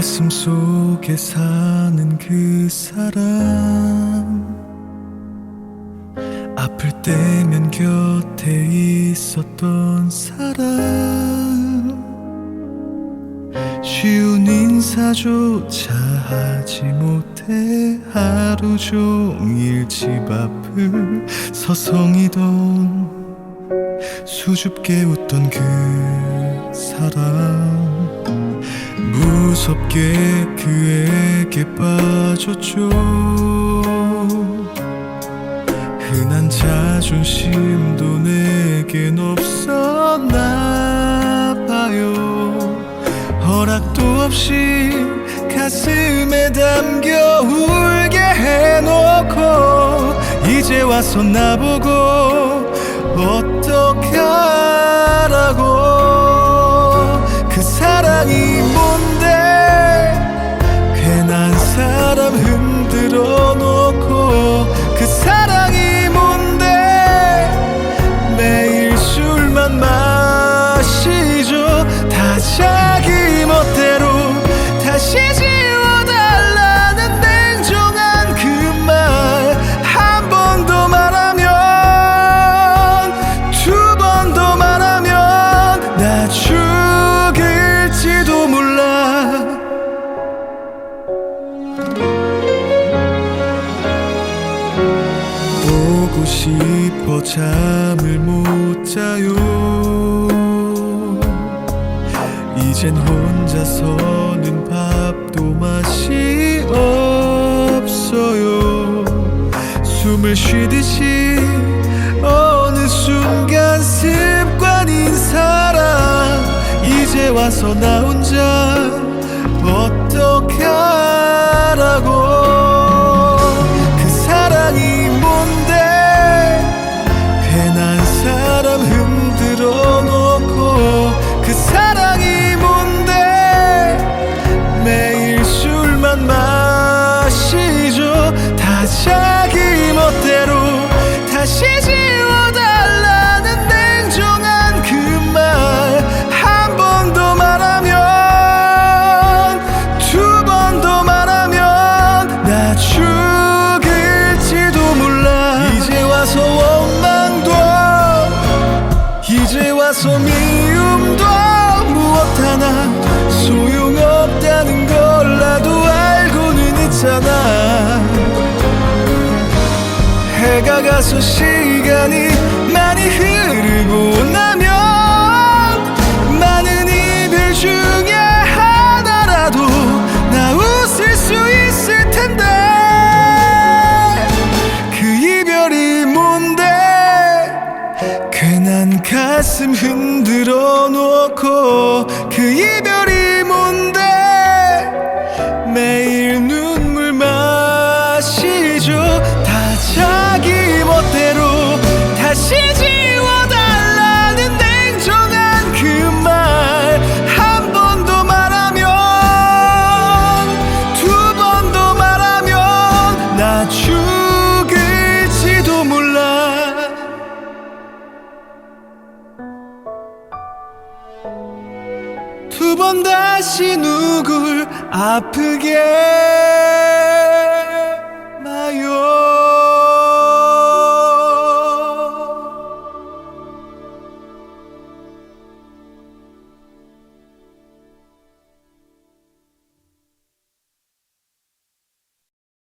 가슴 속에 사는 그 사람. 아플 때면 곁에 있었던 사람. 쉬운 인사조차 하지 못해 하루 종일 집 앞을 서성이던 수줍게 웃던 그 사람 무섭게 그에게 빠졌죠. 흔한 자존심도 내겐 없었나 봐요. 허락도 없이 가슴에 담겨 울게 해놓고 이제 와서 나보고 어떡하라고 싶어 잠을 못 자요. 이젠 혼자서는 밥도 맛이 없어요. 숨을 쉬듯이 어느 순간 습관인 사랑 이제 와서 나 혼자 어떡하 와서 미움도 무엇 하나 소용없다는 걸 나도 알고는 있잖아. 해가 가서 시간이 많이 흐르고 나면 가슴 흔들어 놓고 그 이별이 뭔데? 매일 두 번 다시 누굴 아프게